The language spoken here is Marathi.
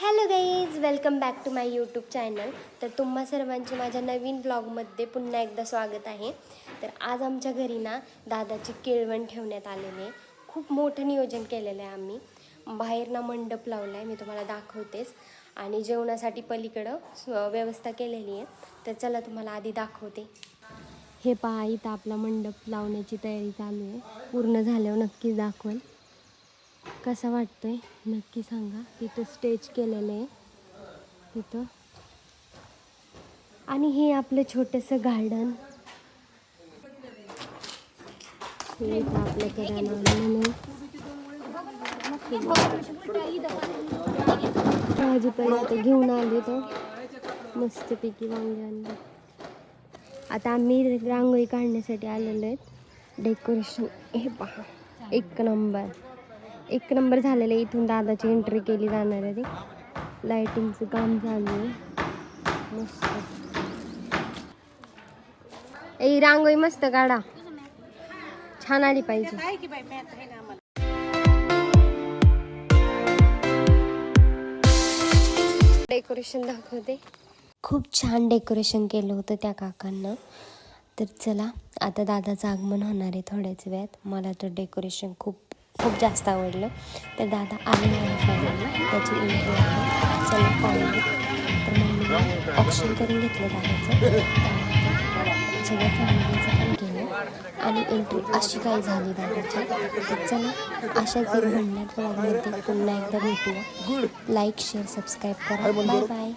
Hello guys welcome back to my YouTube channel तर तुम्हा सर्वांचे माझ्या नवीन ब्लॉगमध्ये पुन्हा एकदा स्वागत आहे. तर आज आमच्या घरी ना दादाची केळवण ठेवण्यात आलेली. आहे खूप मोठं नियोजन केलेलं आहे आम्ही. बाहेर ना मंडप लावला आहे मी तुम्हाला दाखवतेच. आणि जेवणासाठी पलीकडं व्यवस्था केलेली आहे. तर चला तुम्हाला आधी दाखवते. हे पहा इथं आपला मंडप लावण्याची तयारी चालू आहे. पूर्ण झाल्यावर नक्कीच दाखवेल. कसा वाटतोय? नक्की सांगा. तिथं स्टेज केलेलं आहे. तिथं. आणि हे आपलं छोटंसं गार्डन हे आपलं म्हणून भाजीपाला घेऊन आले तर मस्तपैकी वांगे आणले. आता आम्ही रांगोळी काढण्यासाठी आलेलो आहेत. डेकोरेशन हे पहा. एक नंबर एक नंबर झालेलं आहे. इथून दादाची एंट्री केली जाणार आहे ती. लाईटिंगचं काम चालू आहे. मस्त. ए रांगोळी मस्त काढा. छान आली पाहिजे. डेकोरेशन दाखवते. खूप छान डेकोरेशन केलं होतं त्या काकांना. तर चला आता दादाचं आगमन होणार आहे थोड्याच वेळात. मला तर डेकोरेशन खूप खूप जास्त आवडलं. तर दादा आले नाही फॅमिलीला त्याची एंट्री आहे. चला पाहिजे तर मम्मीला ऑप्शन करून घेतलं दादाचं. सगळ्या फॅमिलीचं पण केलं. आणि एंट्री अशी काही झाली दादाची. तर चला अशाच जर म्हणण्यात पुन्हा एकदा भेटूया. लाईक शेअर सबस्क्राईब करा. Bye bye